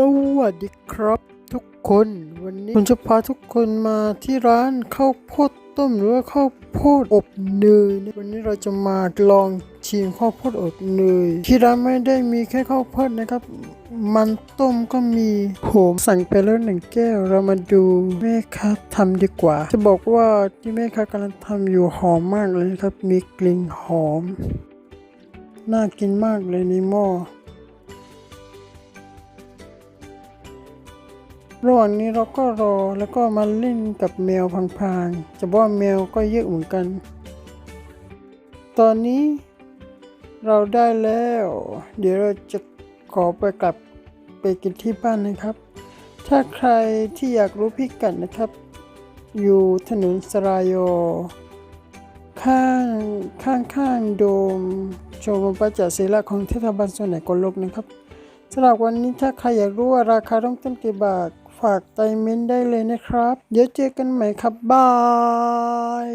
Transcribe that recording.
สวัสดีครับทุกคนวันนี้ผมจะพาทุกคนมาที่ร้านข้าวโพดต้มหรือว่าข้าวโพดอบเนยนะวันนี้เราจะมาลองชิมข้าวโพดอบเนยที่ร้านไม่ได้มีแค่ข้าวโพดนะครับ มันต้มก็มีผมสั่งไปแล้วหนึ่งแก้ว เรามาดูแม่ค้าทำดีกว่า จะบอกว่าที่แม่ค้ากำลังทำอยู่หอมมากเลยครับ มีกลิ่นหอมน่ากินมากเลยในหม้อ ระหว่างนี้เราก็รอแล้วก็มาเล่นกับแมวพังๆจะบอกว่าแมวก็เยอะเหมือนกัน ตอนนี้เราได้แล้ว เดี๋ยวเราจะขอไปกลับไปกินที่บ้านนะครับ ถ้าใครที่อยากรู้พิกัดนะครับ อยู่ถนนสรายโยข้างข้างข้างโดม โชว์มปัจจศิลาของเทศบาลส่วนไหนกนลกนะครับ สำหรับวันนี้ถ้าใครอยากรู้ว่าราคาต้องต้นกี่บาท ฝากไตเม้นได้เลยนะครับ เดี๋ยวเจอกันใหม่ครับบาย